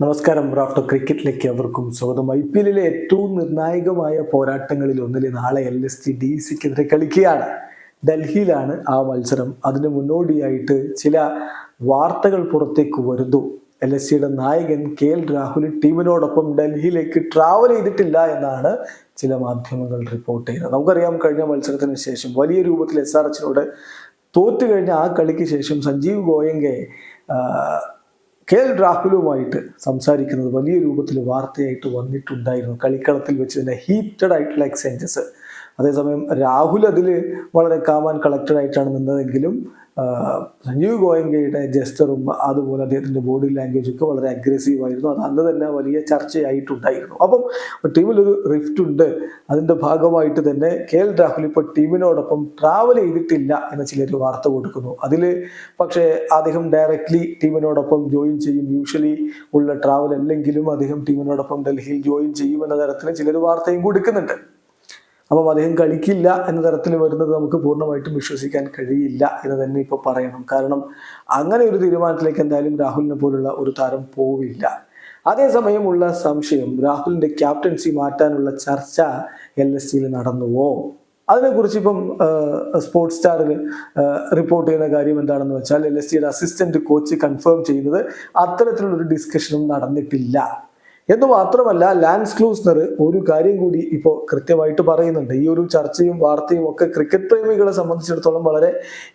നമസ്കാരം. റാഫ്റ്റർ ക്രിക്കറ്റിലേക്ക് അവർക്കും സ്വാഗതം. ഐ പി എല്ലിലെ ഏറ്റവും നിർണായകമായ പോരാട്ടങ്ങളിൽ ഒന്നിൽ നാളെ എൽ എസ് ടി ഡി സിക്കെതിരെ കളിക്കുകയാണ്. ഡൽഹിയിലാണ് ആ മത്സരം. അതിന് മുന്നോടിയായിട്ട് ചില വാർത്തകൾ പുറത്തേക്ക് വരുന്നു. എൽ എസ് സിയുടെ നായകൻ കെ എൽ രാഹുൽ ടീമിനോടൊപ്പം ഡൽഹിയിലേക്ക് ട്രാവൽ ചെയ്തിട്ടില്ല എന്നാണ് ചില മാധ്യമങ്ങൾ റിപ്പോർട്ട് ചെയ്യുന്നത്. നമുക്കറിയാം കഴിഞ്ഞ മത്സരത്തിന് ശേഷം വലിയ രൂപത്തിൽ എസ് ആർ എച്ചിനോട് തോറ്റു കഴിഞ്ഞ ആ കളിക്ക് ശേഷം സഞ്ജീവ് ഗോയങ്കെ കെ എൽ രാഹുലുമായിട്ട് സംസാരിക്കുന്നത് വലിയ രൂപത്തിൽ വാർത്തയായിട്ട് വന്നിട്ടുണ്ടായിരുന്നു. കളിക്കളത്തിൽ വെച്ച് തന്നെ ഹീറ്റഡ് ആയിട്ടുള്ള എക്സ്ചേഞ്ചസ് അതേസമയം രാഹുൽ അതിൽ വളരെ കാമാൻ കളക്റ്റഡ് ആയിട്ടാണ് നിന്നതെങ്കിലും സഞ്ജീവ് ഗോയങ്കയുടെ ജസ്റ്ററും അതുപോലെ അദ്ദേഹത്തിന്റെ ബോഡി ലാംഗ്വേജ് ഒക്കെ വളരെ അഗ്രസീവ് ആയിരുന്നു. അത് അന്ന് തന്നെ വലിയ ചർച്ചയായിട്ടുണ്ടായിരുന്നു. അപ്പം ടീമിലൊരു റിഫ്റ്റ് ഉണ്ട്. അതിന്റെ ഭാഗമായിട്ട് തന്നെ കെ എൽ രാഹുൽ ഇപ്പോൾ ടീമിനോടൊപ്പം ട്രാവൽ ചെയ്തിട്ടില്ല എന്ന ചിലർ വാർത്ത കൊടുക്കുന്നു. അതിൽ പക്ഷേ അദ്ദേഹം ഡയറക്റ്റ്ലി ടീമിനോടൊപ്പം ജോയിൻ ചെയ്യും. യൂഷ്വലി ഉള്ള ട്രാവൽ അല്ലെങ്കിലും അദ്ദേഹം ടീമിനോടൊപ്പം ഡൽഹിയിൽ ജോയിൻ ചെയ്യും എന്ന തരത്തിൽ ചിലർ വാർത്തയും കൊടുക്കുന്നുണ്ട്. അപ്പം അദ്ദേഹം കളിക്കില്ല എന്ന തരത്തിൽ വരുന്നത് നമുക്ക് പൂർണമായിട്ടും വിശ്വസിക്കാൻ കഴിയില്ല എന്ന് തന്നെ ഇപ്പോൾ പറയണം. കാരണം അങ്ങനെ ഒരു തീരുമാനത്തിലേക്ക് എന്തായാലും രാഹുലിനെ പോലുള്ള ഒരു താരം പോവില്ല. അതേസമയമുള്ള സംശയം രാഹുലിന്റെ ക്യാപ്റ്റൻസി മാറ്റാനുള്ള ചർച്ച എൽ എസ് സിയിൽ നടന്നുവോ? അതിനെക്കുറിച്ച് ഇപ്പം സ്പോർട്സ് സ്റ്റാറിൽ റിപ്പോർട്ട് ചെയ്യുന്ന കാര്യം എന്താണെന്ന് വെച്ചാൽ എൽ എസ് സിയുടെ അസിസ്റ്റന്റ് കോച്ച് കൺഫേം ചെയ്യുന്നത് അത്തരത്തിലുള്ളൊരു ഡിസ്കഷനും നടന്നിട്ടില്ല. എന്ന് മാത്രമല്ല ലാൻസ് ക്ലൂസ്നർ ഒരു കാര്യം കൂടി ഇപ്പോൾ കൃത്യമായിട്ട് പറയുന്നുണ്ട്. ഈ ഒരു ചർച്ചയും വാർത്തയും ഒക്കെ ക്രിക്കറ്റ് പ്രേമികളെ സംബന്ധിച്ചിടത്തോളം വളരെ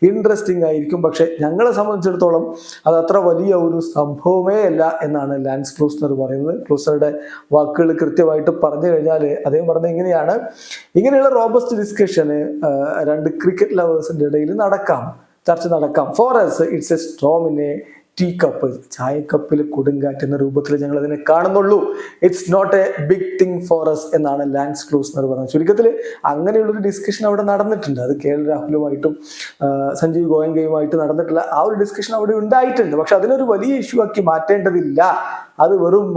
ഇൻട്രസ്റ്റിംഗ് ആയിരിക്കും. പക്ഷെ ഞങ്ങളെ സംബന്ധിച്ചിടത്തോളം അത് അത്ര വലിയ ഒരു സംഭവമേ അല്ല എന്നാണ് ലാൻസ് ക്ലൂസ്നർ പറയുന്നത്. ക്ലൂസ്നറുടെ വാക്കുകൾ കൃത്യമായിട്ട് പറഞ്ഞു കഴിഞ്ഞാൽ അദ്ദേഹം പറഞ്ഞത് ഇങ്ങനെയാണ്. ഇങ്ങനെയുള്ള റോബസ്റ്റ് ഡിസ്കഷന് രണ്ട് ക്രിക്കറ്റ് ലവേഴ്സിന്റെ ഇടയിൽ നടക്കാം. ചർച്ച നടക്കാം. ഫോർ എസ് ഇറ്റ്സ് എ സ്ട്രോമിനെ ടീ കപ്പ് ചായക്കപ്പിൽ കൊടുങ്കാറ്റ് എന്ന രൂപത്തിൽ ഞങ്ങൾ അതിനെ കാണുന്നുള്ളൂ. It's not a big thing for us എന്നാണ് ലാൻസ് ക്ലൂസ്നർ പറഞ്ഞത്. ചുരുക്കത്തിൽ അങ്ങനെയുള്ളൊരു ഡിസ്കഷൻ അവിടെ നടന്നിട്ടുണ്ട്. അത് കെ എൽ രാഹുലുമായിട്ടും സഞ്ജീവ് ഗോയങ്കയുമായിട്ട് നടന്നിട്ടുള്ള ആ ഒരു ഡിസ്കഷൻ അവിടെ ഉണ്ടായിട്ടുണ്ട്. പക്ഷെ അതിനൊരു വലിയ ഇഷ്യൂ ആക്കി മാറ്റേണ്ടതില്ല. അത് വെറും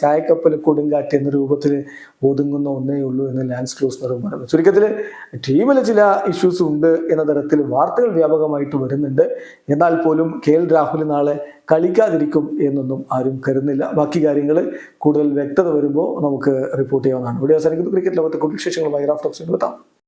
ചായക്കപ്പൽ കൊടുങ്കാറ്റ് എന്ന രൂപത്തിൽ ഒതുങ്ങുന്ന ഒന്നേ ഉള്ളൂ എന്ന് ലാൻസ് ക്ലൂസ്നറും പറഞ്ഞു ചുരുക്കത്തിൽ ടീമിൽ ചില ഇഷ്യൂസ് ഉണ്ട് എന്ന തരത്തിൽ വാർത്തകൾ വ്യാപകമായിട്ട് വരുന്നുണ്ട്. എന്നാൽ പോലും കെ എൽ രാഹുൽ നാളെ കളിക്കാതിരിക്കും എന്നൊന്നും ആരും കരുതുന്നില്ല. ബാക്കി കാര്യങ്ങൾ കൂടുതൽ വ്യക്തത വരുമ്പോൾ നമുക്ക് റിപ്പോർട്ട് ചെയ്യാവുന്നതാണ്. ഇവിടെ അവസാനിക്കുന്നത് ക്രിക്കറ്റ് ലോകത്തെ കൂടുതൽ വിശേഷങ്ങളുമായി റാഫ്റ്റോക്സിൽ എത്താം